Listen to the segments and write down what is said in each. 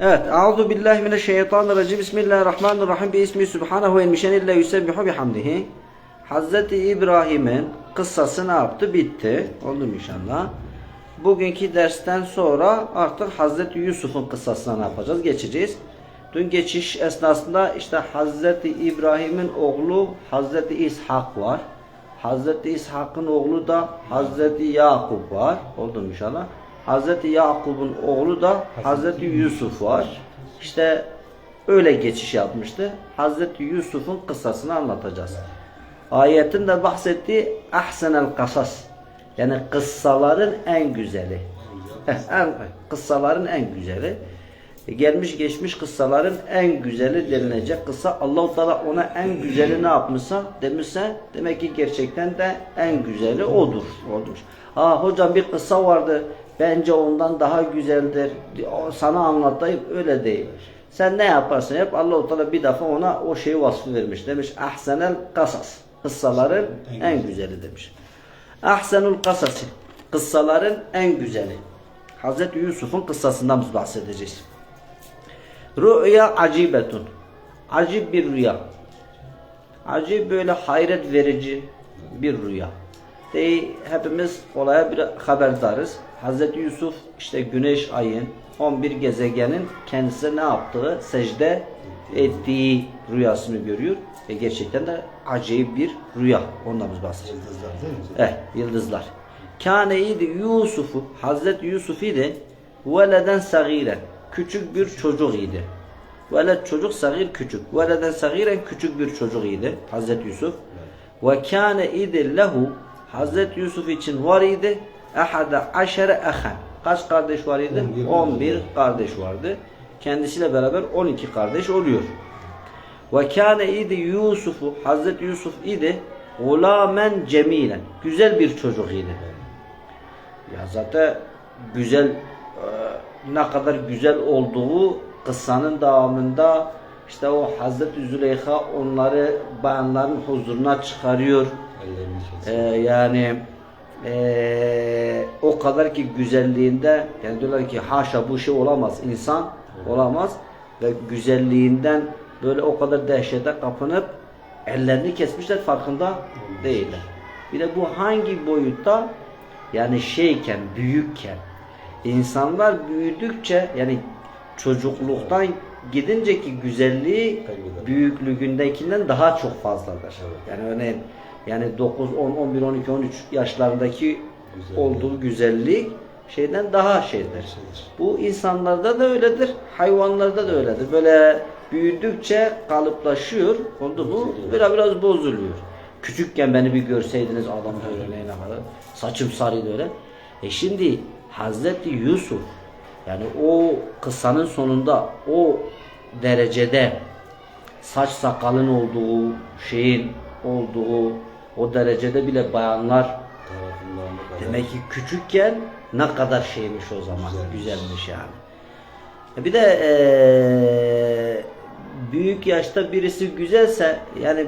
Evet. Euzu billahi mineşşeytanirracim. Bismillahirrahmanirrahim. Bi ismi Subhanahu ve mişenille yusebbihu bihamdihi. Hazreti İbrahim'in kıssası ne yaptı? Bitti. Oldu mu inşallah? Bugünkü dersten sonra artık Hazreti Yusuf'un kıssasına ne yapacağız? Geçeceğiz. Dün geçiş esnasında işte Hazreti İbrahim'in oğlu Hazreti İshak var. Hazreti İshak'ın oğlu da Hazreti Yakup var. Oldu mu inşallah? Hazreti Yakup'un oğlu da Hazreti Yusuf var. İşte öyle geçiş yapmıştı. Hazreti Yusuf'un kıssasını anlatacağız. Ayetin de bahsettiği ahsenel kasas. Yani kıssaların en güzeli. en, kıssaların en güzeli. E, Gelmiş geçmiş kıssaların en güzeli denilecek kıssa. Allahu Teala ona en güzeli ne yapmışsa demişse demek ki gerçekten de en güzeli odur. Olmuş. Ha hocam bir kıssa vardı. Bence ondan daha güzeldir. Sana anlatayım öyle değil. Sen ne yaparsın yap Allahu Teala bir defa ona o şeyi vasfı vermiş. Demiş ahsenel kasas. Kıssaların en güzeli demiş. Ahsenul kasası. Kıssaların en güzeli. Hazreti Yusuf'un kıssasından biz bahsedeceğiz. Rüya acibetun. Acib bir rüya. Acib böyle hayret verici bir rüya. De hepimiz olaya bir haberdarız. Hazreti Yusuf işte güneş ayın 11 gezegenin kendisine ne yaptığı, secde ettiği rüyasını görüyor. Ve gerçekten de acayip bir rüya. Ondan biz bahsedeceğiz. Yıldızlar değil mi? Eh, yıldızlar. Kâne idi Yusuf'u, Hazreti Yusuf idi veleden sagiren. Küçük bir çocuk idi. Veled çocuk sagir küçük. Veleden sagiren küçük bir çocuk idi. Hazreti Yusuf. Ve kâne idi lehu Hazreti Yusuf için var idi. Ahada aşere ahan. Kaç kardeş var idi? 11 11 kardeş vardı. Kendisiyle beraber 12 kardeş oluyor. Ve kâne idi Yusuf'u Hazreti Yusuf idi gulamen cemilen. Güzel bir çocuk idi. Ya zaten güzel e, ne kadar güzel olduğu kıssanın devamında işte o Hazreti Züleyha onları bayanların huzuruna çıkarıyor. Ee, yani ee, o kadar ki güzelliğinde yani diyorlar ki haşa bu şey olamaz insan olamaz. Ve güzelliğinden böyle o kadar dehşete kapınıp ellerini kesmişler farkında değiller. Bir de bu hangi boyutta? Yani şeyken büyükken. İnsanlar büyüdükçe yani çocukluktan gidince ki güzelliği büyüklüğündekinden daha çok fazladır. Yani örneğin yani 9, 10, 11, 12, 13 yaşlarındaki Güzellik. olduğu güzellik şeyden daha şeydir. Bu insanlarda da öyledir, hayvanlarda da öyledir. Böyle büyüdükçe kalıplaşıyor, oldu mu biraz biraz bozuluyor. Küçükken beni bir görseydiniz adam böyle kadar, saçım sarıydı öyle. E şimdi Hazreti Yusuf yani o kıssanın sonunda o derecede saç sakalın olduğu şeyin olduğu o derecede bile bayanlar Tarafından kadar demek ki küçükken ne kadar şeymiş o zaman Güzelmiş. güzelmiş yani. E Bir de eee, büyük yaşta birisi güzelse yani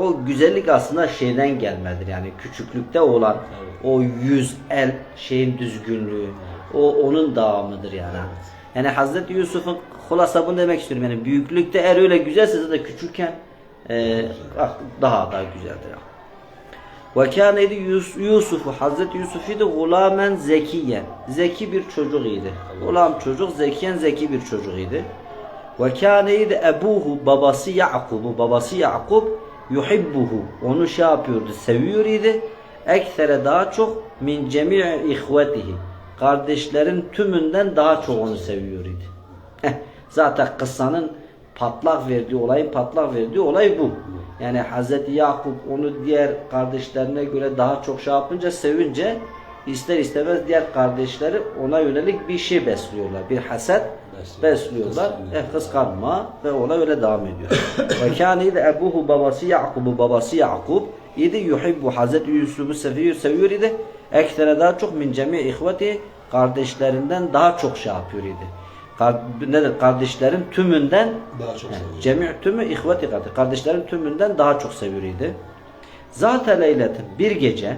o güzellik aslında şeyden gelmedir yani küçüklükte olan Evet. o yüz el şeyin düzgünlüğü o onun devamıdır yani. Yani Hazreti Yusuf'un hulasa bunu demek istiyorum yani büyüklükte eğer öyle güzelse de küçükken eee, ah, daha da güzeldir. yani. Ve kâne idi Yus- Yusuf'u Hazreti Yusuf idi gulamen zekiyen. Zeki bir çocuk idi. Gulam çocuk zekiyen zeki bir çocuk idi. Ve kâne idi ebuhu babası Yakub'u babası Yakub yuhibbuhu onu şey yapıyordu seviyor idi. Eksere daha çok min cemi'i ihvetihi kardeşlerin tümünden daha çok onu seviyor idi. Zaten kıssanın patlak verdiği olayın patlak verdiği olay bu. Yani Hazreti Yakup onu diğer kardeşlerine göre daha çok şey yapınca sevince ister istemez diğer kardeşleri ona yönelik bir şey besliyorlar. Bir haset Besliyor. besliyorlar. Kıskanıyor. E, kıskanma ve ona öyle devam ediyor. ve kâne de ebuhu babası Yakub'u babası Yakub idi yuhibbu Hazreti Yusuf'u seviyor, seviyor idi. Ekstere daha çok min cemi ihveti kardeşlerinden daha çok şey yapıyor idi. Nedir? Kardeşlerin tümünden daha çok seviyor. Cemi tümü ihveti kardeş. Kardeşlerin tümünden daha çok seviyor idi. Zaten leyletin bir gece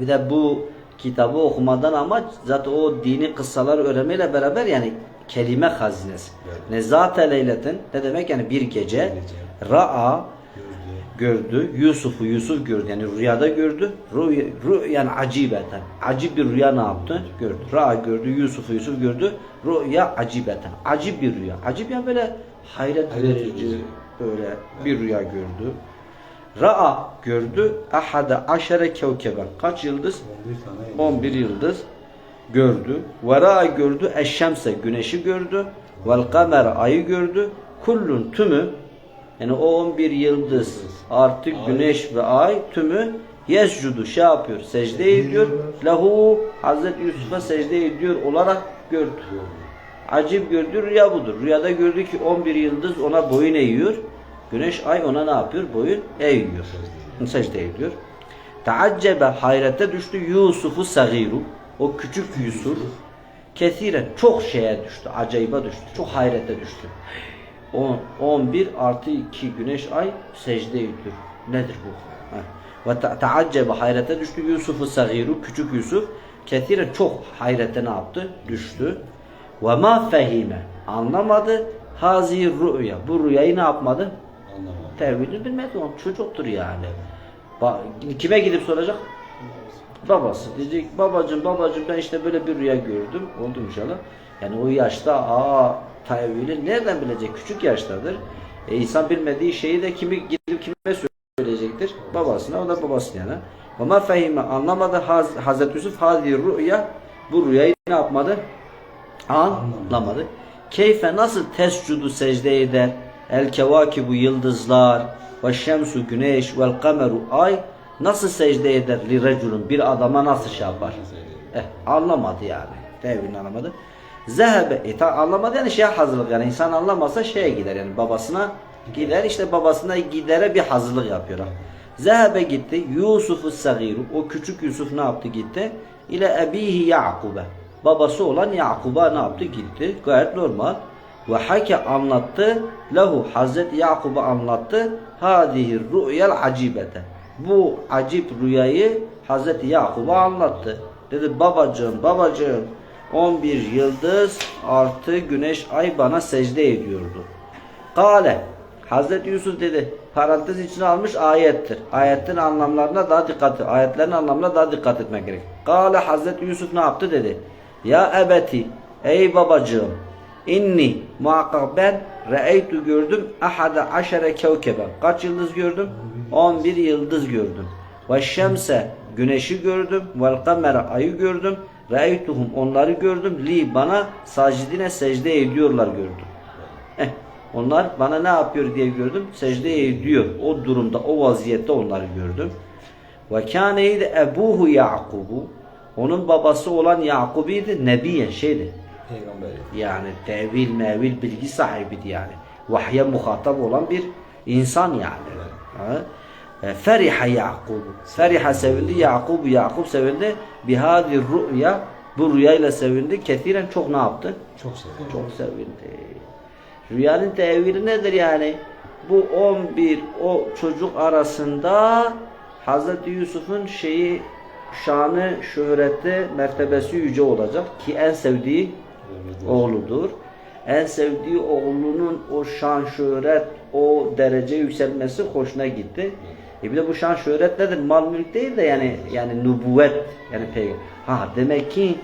bir de bu kitabı okumadan amaç zaten o dini kıssalar öğrenmeyle beraber yani kelime hazinesi. Evet. Nezate leyletin ne demek yani bir gece gece. ra'a Gördü. Yusuf'u Yusuf gördü. Yani rüyada gördü. Rüya, rü, yani acibeten. Acib bir rüya ne yaptı? Gördü. Ra gördü. Yusuf'u Yusuf gördü. Rüya acibeten. Acib bir rüya. Acib yani böyle hayret Hayret verici böyle bir rüya gördü. Ra'a gördü. Ahada aşere kevkeben. Kaç yıldız? 11 tane. 11 yıldız gördü. Ve ra'a gördü. Eşşemse güneşi gördü. Vel kamer ayı gördü. Kullun tümü yani o 11 yıldız artı güneş ve ay tümü yescudu şey yapıyor. Secde ediyor. Lahu Hazreti Yusuf'a secde ediyor olarak gördü. Acip gördü rüya budur. Rüyada gördü ki 11 yıldız ona boyun eğiyor. Güneş ay ona ne yapıyor? Boyun eğiyor. Secde ediyor. Taaccebe hayrete düştü Yusuf'u sagiru. O küçük Yusuf kesiren çok şeye düştü. Acayiba düştü. Çok hayrete düştü. On- 11 artı 2 güneş ay secde ediyor. Nedir bu? Ve ta- taaccebe hayrete düştü Yusuf'u sagiru. Küçük Yusuf kesiren çok hayrete ne yaptı? Düştü. Ve ma fehime anlamadı. Hazi rüya. Bu rüyayı ne yapmadı? Anlamadım. Tevilini bilmedi. O çocuktur yani. Kime gidip soracak? Babası. Diyecek babacım babacım ben işte böyle bir rüya gördüm. Oldu inşallah. Yani o yaşta aa tevili nereden bilecek? Küçük yaştadır. E, insan bilmediği şeyi de kimi gidip kime söyleyecektir? Babasına. O da babasına yani. Ama fehime anlamadı Haz, Hazreti Yusuf hadi rüya bu rüyayı ne yapmadı? Anlamadı. Keyfe nasıl tescudu secde eder? El kevakibu yıldızlar ve şemsu güneş vel kameru ay nasıl secde eder li reculun bir adama nasıl şey yapar? Eh, anlamadı yani. Tevhidini anlamadı. Zehebe e, ta- anlamadı yani şeye hazırlık. Yani insan anlamazsa şeye gider yani babasına gider. İşte babasına gidere bir hazırlık yapıyor. Zehebe gitti Yusuf'u sagiru o küçük Yusuf ne yaptı gitti? İle ebihi Yakub'e. Babası olan Yakub'a ne yaptı? Gitti. Gayet normal. Ve hake anlattı lehu Hazreti Yakub'a anlattı. Hadihi rü'yel acibete bu acip rüyayı Hazreti Yakub'a anlattı dedi babacığım babacığım 11 yıldız artı güneş ay bana secde ediyordu Kale Hazreti Yusuf dedi parantez içine almış ayettir. Ayetin anlamlarına daha dikkat ayetlerin anlamına daha dikkat etmek gerek. Kale Hazreti Yusuf ne yaptı dedi. Ya ebeti ey babacığım inni muhakkak ben re'eytu gördüm ahada aşere kevkeben. Kaç yıldız gördüm? 11 yıldız gördüm. Ve şemse güneşi gördüm. Vel kamera ayı gördüm. Re'eytuhum onları gördüm. Li bana sacidine secde ediyorlar gördüm. Eh, onlar bana ne yapıyor diye gördüm. Secde ediyor. O durumda, o vaziyette onları gördüm. Ve kâneydi ebuhu Yakubu. Onun babası olan Yakub idi. Nebiyen şeydi. Peygamberi. Yani tevil mevil bilgi sahibiydi yani. Vahye muhatap olan bir insan yani. Ha? E, Feriha Yakub. Feriha sevindi. Yakub Yakub sevindi. Bihadi rüya. Bu rüyayla sevindi. Ketiren çok ne yaptı? Çok sevdim. Çok sevindi. Rüyanın tevili nedir yani? Bu 11 o çocuk arasında Hazreti Yusuf'un şeyi şanı, şöhreti, mertebesi yüce olacak ki en sevdiği oğludur. En sevdiği oğlunun o şan, şöhret, o derece yükselmesi hoşuna gitti. E bir de bu şan, şöhret nedir? Mal mülk değil de yani yani nübüvvet yani peygamber. Ha demek ki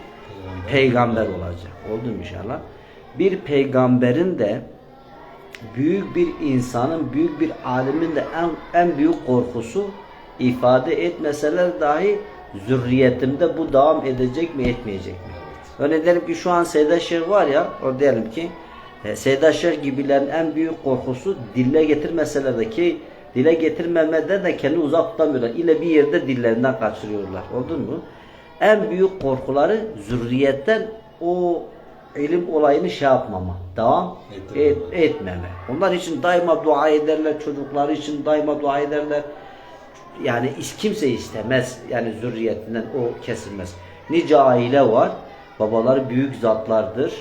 peygamber olacak. Oldu mu inşallah? Bir peygamberin de büyük bir insanın, büyük bir alimin de en, en büyük korkusu ifade etmeseler dahi zürriyetimde bu devam edecek mi etmeyecek mi? Öyle diyelim ki şu an Seyda Şeyh var ya, o diyelim ki e, Seyda Şeyh gibilerin en büyük korkusu dille getirmeseler de ki dile getirmemeden de kendi uzak tutamıyorlar. İle bir yerde dillerinden kaçırıyorlar. Oldu mu? En büyük korkuları zürriyetten o ilim olayını şey yapmama, devam et, etmeme. Onlar için daima dua ederler, çocukları için daima dua ederler. Yani kimse istemez yani zürriyetinden o kesilmez. Nice aile var, babaları büyük zatlardır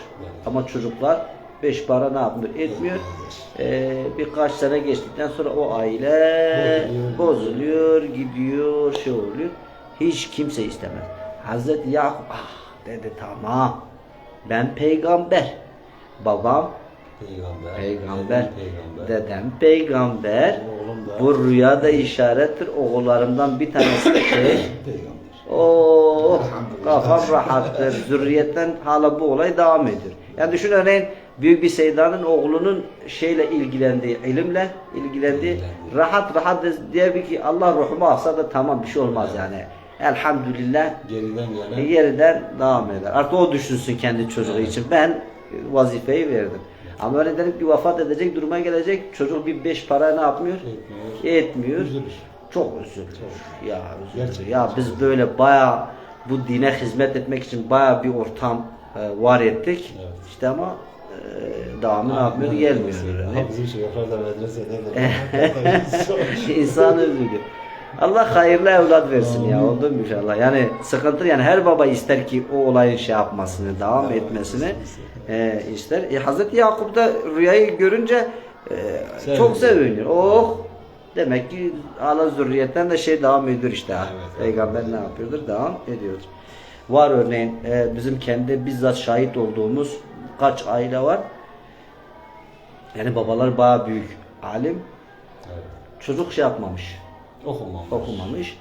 ama çocuklar beş para ne yapmıyor, etmiyor. Ee, birkaç sene geçtikten sonra o aile bozuluyor, gidiyor, şey oluyor. Hiç kimse istemez. Hazreti Yakup ah dedi tamam ben peygamber. babam Peygamber. peygamber, Peygamber. dedem peygamber. Da Bu rüyada işarettir. Oğullarımdan bir tanesi de şey. peygamber. Oh kafam rahattır. Zürriyetten hala bu olay devam ediyor. Yani düşün örneğin büyük bir seydanın oğlunun şeyle ilgilendiği, ilimle ilgilendiği rahat rahat diye bir ki Allah ruhumu alsa da tamam bir şey olmaz yani. Elhamdülillah Geriden gelen yeriden devam eder. Artık o düşünsün kendi çocuğu için. Ben vazifeyi verdim. Ama öyle dedim ki vefat edecek duruma gelecek. Çocuk bir beş para ne yapmıyor? Etmiyor. Etmiyor. Üzülür. Çok üzülür. Ya üzülür. Gerçekten Ya çok biz böyle baya bu dine hizmet etmek için baya bir ortam e, var ettik. Evet. İşte ama e, devamı ne yapmıyor? Gelmiyor. Yani. Bizim çocuklar da medresede de. İnsan üzülüyor. Allah hayırlı evlat versin ya Amin. oldu mu inşallah. Yani sıkıntı yani her baba ister ki o olayın şey yapmasını, devam Devam etmesini e, ister. E, Hazreti Yakup da rüyayı görünce e, çok seviniyor. Oh demek ki Allah zürriyetten de şey devam ediyor işte. Evet, evet. Peygamber ne yapıyordur? Devam ediyordur. Var örneğin e, bizim kendi bizzat şahit olduğumuz kaç aile var. Yani babalar bayağı büyük alim. Evet. Çocuk şey yapmamış. Okumamış. Okumamış.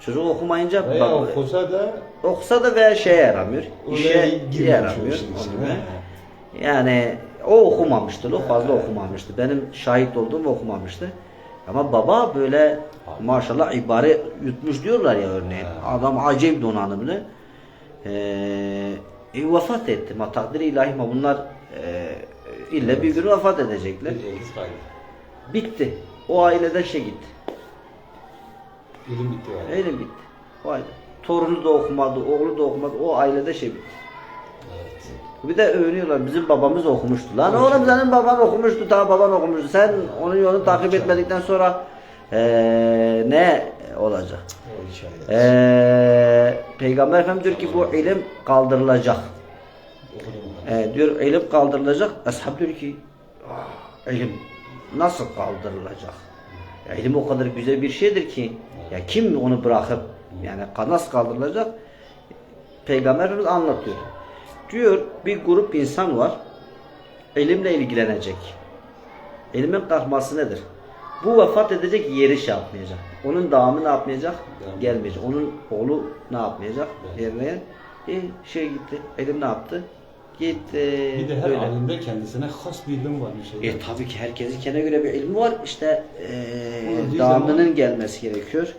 Çocuk okumayınca Veya baba, okusa da okusa da veya şeye yaramıyor. İşe yaramıyor. Yani o okumamıştı. O fazla okumamıştı. Benim şahit olduğum okumamıştı. Ama baba böyle maşallah ibare yutmuş diyorlar ya örneğin. Adam acayip donanımlı. Ee, e, vefat etti. Ma takdiri ilahi ma bunlar e, ille bir gün vefat edecekler. Bitti. O aileden şey gitti. İlim bitti galiba. Öyle bitti. O aile. Torunu da okumadı, oğlu da okumadı. O ailede şey bitti. Evet. Bir de övünüyorlar. Bizim babamız okumuştu. Lan oğlum senin baban okumuştu. Ta baban okumuştu. Sen onun yolunu takip etmedikten sonra eee, ne olacak? Eee, Peygamber Efendimiz diyor ki bu ilim kaldırılacak. Eee, diyor ilim kaldırılacak. Ashab diyor ki "Ah, ilim nasıl kaldırılacak? Ya, ilim o kadar güzel bir şeydir ki ya kim onu bırakıp yani nasıl kaldırılacak? Peygamber Efendimiz anlatıyor. Diyor bir grup insan var. Ilimle ilgilenecek. İlmin kalkması nedir? Bu vefat edecek yeri şey yapmayacak. Onun devamı ne yapmayacak? Devam. Gelmeyecek. Onun oğlu ne yapmayacak? Yerine e, şey gitti. Elim ne yaptı? Gitti. Bir de her alimde kendisine has bir ilim var bir şey. E tabii ki herkesin kendine göre bir ilmi var. İşte e, devamının zaman- gelmesi gerekiyor.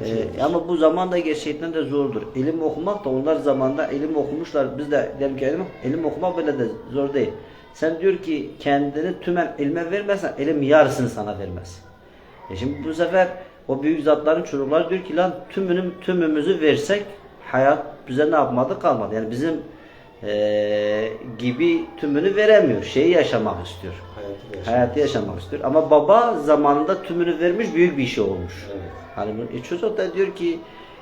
Bir şey. E, ama bu zamanda gerçekten de zordur. İlim okumak da onlar zamanda ilim okumuşlar. Biz de diyelim ki ilim, ilim okumak böyle de zor değil. Sen diyor ki kendini tümen ilme vermezsen ilim yarısını sana vermez. E şimdi bu sefer o büyük zatların çocukları diyor ki lan tümünün tümümüzü versek hayat bize ne yapmadı kalmadı. Yani bizim e, gibi tümünü veremiyor. Şeyi yaşamak istiyor. Hayatı yaşamak. Hayatı yaşamak istiyor. Ama baba zamanında tümünü vermiş büyük bir şey olmuş. Evet. Hani e, çocuk da diyor ki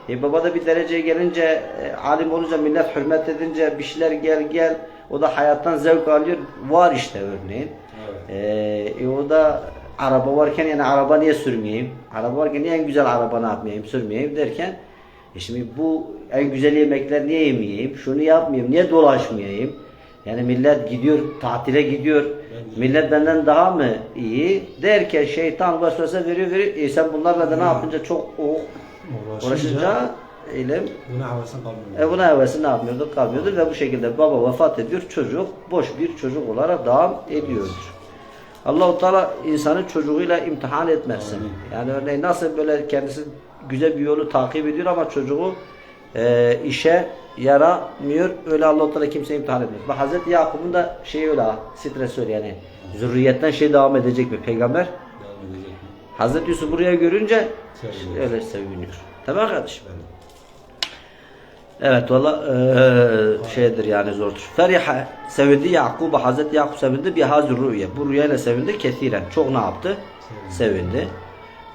e, baba da bir dereceye gelince e, alim olunca millet hürmet edince bir şeyler gel gel o da hayattan zevk alıyor. Var işte örneğin. Evet. E, e, o da araba varken yani araba niye sürmeyeyim? Araba varken niye en güzel araba ne yapmayayım sürmeyeyim derken e şimdi bu en güzel yemekler niye yemeyeyim? Şunu yapmayayım. Niye dolaşmayayım? Yani millet gidiyor tatile gidiyor. Ben- Millet benden daha mı iyi? Derken şeytan vesvese veriyor veriyor. E sen bunlarla da ne yapınca çok o uğraşınca ilim Buna havasın kalmıyor. e buna hevesi ne yapmıyordu? Kalmıyordu ve bu şekilde baba vefat ediyor. Çocuk boş bir çocuk olarak devam ediyordur. Allahu Teala insanı çocuğuyla imtihan etmesin. Yani örneğin nasıl böyle kendisi güzel bir yolu takip ediyor ama çocuğu e, işe yaramıyor. Öyle Allah-u Teala kimse imtihan etmez. Bak Hazreti Yakup'un da şey öyle stres öyle yani. Zürriyetten şey devam edecek mi peygamber? Devam edecek mi? Hazreti Yusuf buraya görünce Seviniyor. öyle seviniyor. Tamam kardeşim. Evet valla eee, şeydir yani zordur. Feriha sevindi Yakup Hazreti Yakup sevindi bir hazır rüya. Bu rüyayla sevindi kesiren. Çok ne yaptı? Sevindi.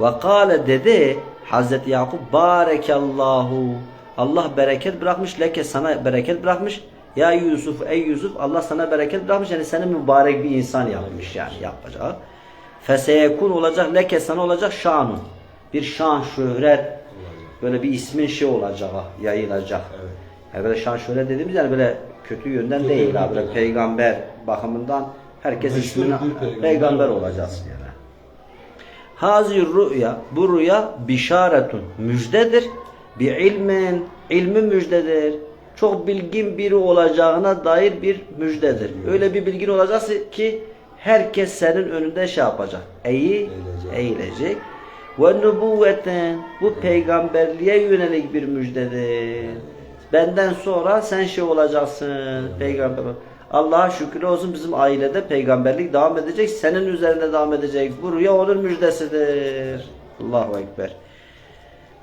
Ve kâle dedi Hazreti Yakup barekallahu Allah bereket bırakmış leke sana bereket bırakmış. Ya Yusuf ey Yusuf Allah sana bereket bırakmış yani seni mübarek bir insan yapmış yani yapacak. Feseyekun olacak leke sana olacak şanun. Bir şan şöhret böyle bir ismin şey olacak, yayılacak. Evet. Yani böyle şan şöhret dediğimiz yani böyle kötü yönden Kötü değil abi. değil. Peygamber bakımından herkes Meşhur ismine bir peygamber peygamber olacaksın yani. Hazir rüya, bu rüya bişaretun, müjdedir. Bir ilmin, ilmi müjdedir. Çok bilgin biri olacağına dair bir müjdedir. Öyle bir bilgin olacaksın ki herkes senin önünde şey yapacak. Eği, Eğilecek. eğilecek. Ve nübüvveten, bu peygamberliğe yönelik bir müjdedir. Benden sonra sen şey olacaksın, peygamber. Allah'a şükür olsun bizim ailede peygamberlik devam edecek, senin üzerinde devam edecek. Bu rüya onun müjdesidir. Allahu Ekber.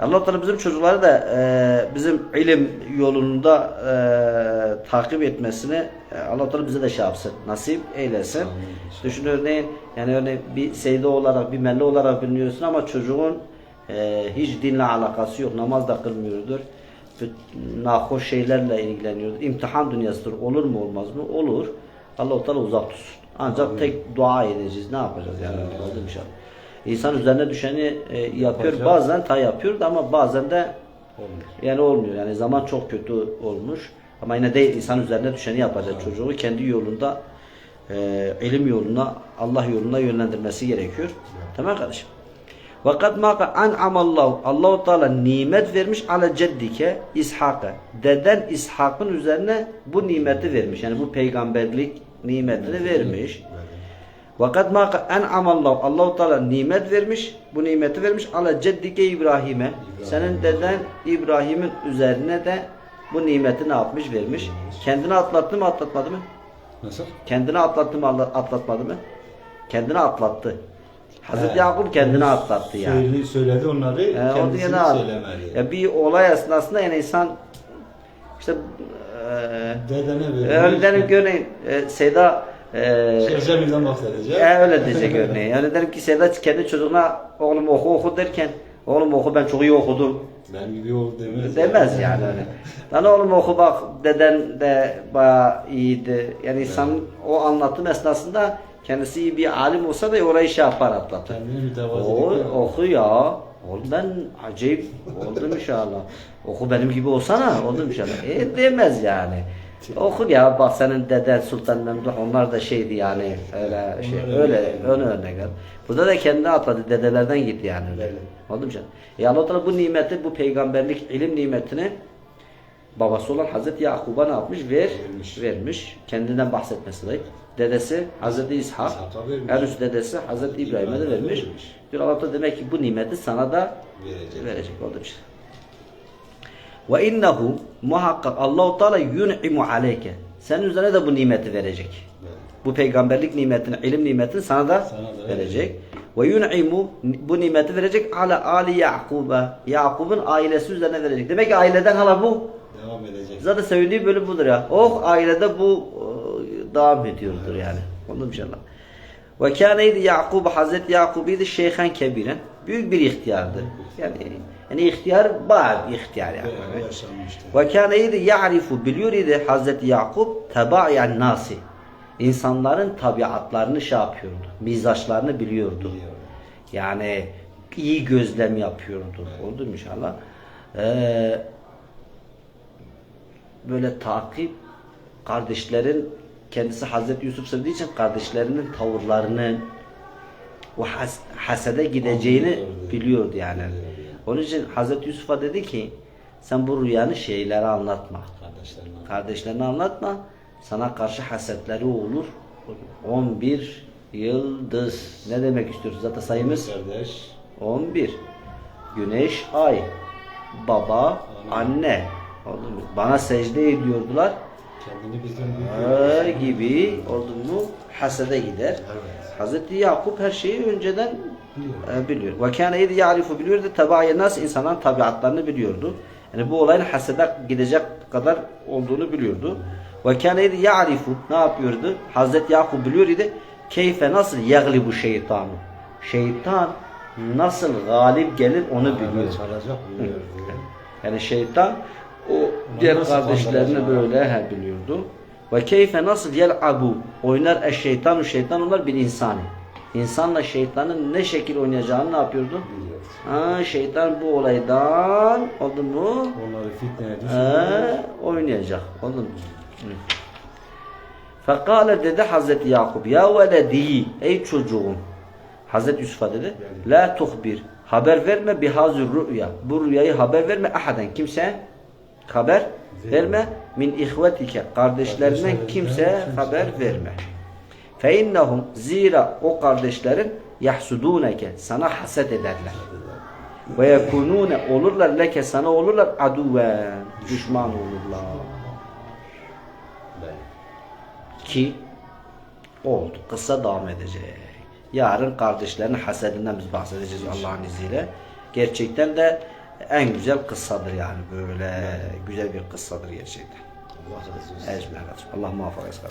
Allah Teala bizim çocukları da e, bizim ilim yolunda e, takip etmesini e, Allah Teala bize de şey yapsın, nasip eylesin. Amin. Düşün örneğin yani örneğin bir seyde olarak, bir melle olarak biliniyorsun ama çocuğun e, hiç dinle alakası yok, namaz da kılmıyordur. Nahoş şeylerle ilgileniyordur. İmtihan dünyasıdır. Olur mu olmaz mı? Olur. Allah-u Teala uzak tutsun. Ancak tek dua edeceğiz. Ne yapacağız yani? Oldu inşallah. İnsan üzerine düşeni e, yapıyor. Yapacak. Bazen ta yapıyor da ama bazen de Olmuyor. yani olmuyor. Yani zaman çok kötü olmuş. Ama yine de insan üzerine düşeni yapacak. Çocuğu kendi yolunda e, ilim yoluna, Allah yoluna yönlendirmesi gerekiyor. Tamam kardeşim. Vakat maka an'amallahu Allahu Teala nimet vermiş ala ceddike İshak'a. Deden İshak'ın üzerine bu nimeti vermiş. Yani bu peygamberlik nimetini vermiş. Vakat maka en'amallahu Allahu Teala nimet vermiş. Bu nimeti vermiş ala ceddike İbrahim'e. Senin deden İbrahim'in üzerine de bu nimeti ne yapmış vermiş. Kendini atlattı mı atlatmadı mı? Nasıl? Kendini atlattı mı atla- atlatmadı mı? Kendini atlattı. Hazreti. Yakup kendini atlattı yani. Söyledi, söyledi onları Ee, o kendisi diye ne yap- söylemedi. Ya bir olay esnasında yani insan işte eee Dedene öyle derim verdi. ki örneğin e, Seyda eee Şeyh Cemil'den bahsedecek. e, öyle diyecek örneğin. Yani derim ki Seyda kendi çocuğuna oğlum oku oku derken oğlum oku ben çok iyi okudum Ben gibi ol demez. demez yani öyle. Lan oğlum oku bak deden de bayağı iyiydi. Yani insanın o anlatım esnasında kendisi iyi bir alim olsa da orayı şey yapar atlatır. Kendini mütevazi O, ediyor. oku ya. Oğlum ben acayip oldum inşallah. Oku benim gibi olsana oldum inşallah. E demez yani. Oku ya bak senin deden Sultan Memduh onlar da şeydi yani öyle şey Onlar öyle ön örnek. al. Burada da kendi atladı dedelerden gitti yani. Öyle. Oldu mu canım? E Allah Teala bu nimeti bu peygamberlik ilim nimetini babası olan Hazreti Yakub'a ne yapmış? Ver, Vermiş. vermiş. Kendinden bahsetmesi de. Dedesi Hazreti İshak. En üst dedesi Hazreti İbrahim'e de vermiş. vermiş. Diyor Allah Teala demek ki bu nimeti sana da Verecek. verecek. Oldu işte. Ve innehu muhakkak Allahu Teala yun'imu aleyke. Senin üzerine de bu nimeti verecek. Evet. Bu peygamberlik nimetini, ilim nimetini sana da, Sana da verecek. Ve yun'imu bu nimeti verecek ala ali Yakub'a. Yakub'un ailesi üzerine verecek. Demek ki aileden hala bu. Devam edecek. Zaten sevindiği bölüm budur ya. Oh ailede bu e, devam ediyordur yani. Onu inşallah. Ve kâneydi Yakub Hazreti Yakub idi şeyhen kebiren. Büyük bir ihtiyardı. Yani yani ihtiyar bir ihtiyar yaşanmıştı. Ve kâneydi ya'rifu biliyor idi Hazreti Yakup tebayen nasi. İnsanların tabiatlarını şey yapıyordu. Mizaçlarını biliyordu. Biliyor. Yani iyi gözlem yapıyordu. Oldu mu inşallah? Ee, böyle takip kardeşlerin kendisi Hazreti Yusuf sevdiği için kardeşlerinin tavırlarını o has, hasede gideceğini biliyordu yani. Biliyordu. Onun için Hazreti Yusuf'a dedi ki sen bu rüyanı şeylere anlatma. Kardeşlerine. Kardeşlerine anlatma. Sana karşı hasetleri olur. 11 yıldız. Ne demek istiyoruz? Zaten sayımız Kardeş. 11. Güneş, ay, baba, anne. Oldu mu? Bana secde ediyordular. Kendini bizden büyük gibi oldu mu hasede gider. Evet. Hazreti Yakup her şeyi önceden Biliyor. e, biliyor. Ve kâne yedi ya'rifu biliyordu. Tebaayı nasıl insanların tabiatlarını biliyordu. Yani bu olayın hasede gidecek kadar olduğunu biliyordu. Ve kâne yedi ya'rifu ne yapıyordu? Hazreti Yakup biliyor idi. Keyfe nasıl yaglibu şeytanu. Şeytan nasıl galip gelir onu biliyor. Çalacak biliyordu. Yani şeytan o diğer kardeşlerini böyle he biliyordu. Ve keyfe nasıl yel'abu oynar eş şeytanu şeytan onlar bir insani. İnsanla şeytanın ne şekil oynayacağını ne yapıyordu? Biliyordu. Ha, şeytan bu olaydan oldu mu? Onları fitneye oynayacak. Oldu mu? Fekale dedi Hazreti Yakup ya veledi ey çocuğum Hazreti Yusuf'a dedi la tuhbir haber verme bihazir rüya bu rüyayı haber verme ahaden kimse haber verme min ihvetike kardeşlerinden kimseye haber verme. İnnehum zira o kardeşlerin yahsuduneke sana haset ederler ve yekunune olurlar leke sana olurlar aduven düşman olurlar ki oldu. Kısa devam edecek. Yarın kardeşlerin hasedinden biz bahsedeceğiz Allah'ın izniyle. Gerçekten de en güzel kıssadır yani böyle güzel bir kıssadır gerçekten. Allah razı olsun. Allah muvaffak etsin.